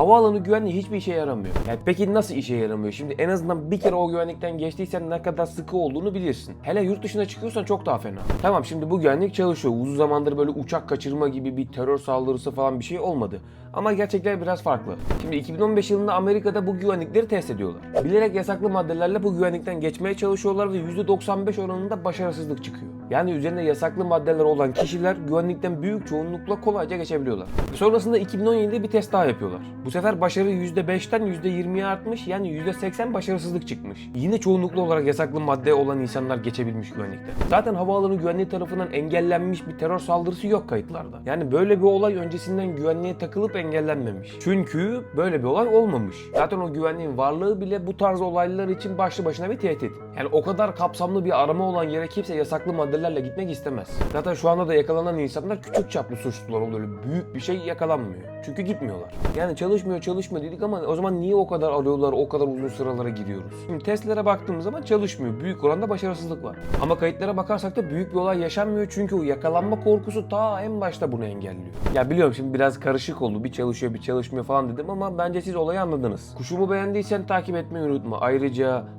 Havaalanı güvenliği hiçbir işe yaramıyor. Yani peki nasıl işe yaramıyor? Şimdi en azından bir kere o güvenlikten geçtiysen ne kadar sıkı olduğunu bilirsin. Hele yurt dışına çıkıyorsan çok daha fena. Tamam şimdi bu güvenlik çalışıyor. Uzun zamandır böyle uçak kaçırma gibi bir terör saldırısı falan bir şey olmadı. Ama gerçekler biraz farklı. Şimdi 2015 yılında Amerika'da bu güvenlikleri test ediyorlar. Bilerek yasaklı maddelerle bu güvenlikten geçmeye çalışıyorlar ve %95 oranında başarısızlık çıkıyor. Yani üzerinde yasaklı maddeler olan kişiler güvenlikten büyük çoğunlukla kolayca geçebiliyorlar. Sonrasında 2017'de bir test daha yapıyorlar. Bu sefer başarı %5'ten %20'ye artmış yani %80 başarısızlık çıkmış. Yine çoğunluklu olarak yasaklı madde olan insanlar geçebilmiş güvenlikte. Zaten havaalanı güvenliği tarafından engellenmiş bir terör saldırısı yok kayıtlarda. Yani böyle bir olay öncesinden güvenliğe takılıp engellenmemiş. Çünkü böyle bir olay olmamış. Zaten o güvenliğin varlığı bile bu tarz olaylar için başlı başına bir tehdit. Yani o kadar kapsamlı bir arama olan yere kimse yasaklı maddelerle gitmek istemez. Zaten şu anda da yakalanan insanlar küçük çaplı suçlular oluyor. Büyük bir şey yakalanmıyor. Çünkü gitmiyorlar. Yani çalışmıyor çalışmıyor dedik ama o zaman niye o kadar arıyorlar, o kadar uzun sıralara giriyoruz? Şimdi testlere baktığımız zaman çalışmıyor. Büyük oranda başarısızlık var. Ama kayıtlara bakarsak da büyük bir olay yaşanmıyor çünkü o yakalanma korkusu ta en başta bunu engelliyor. Ya biliyorum şimdi biraz karışık oldu. Bir çalışıyor bir çalışmıyor falan dedim ama bence siz olayı anladınız. Kuşumu beğendiysen takip etmeyi unutma. Ayrıca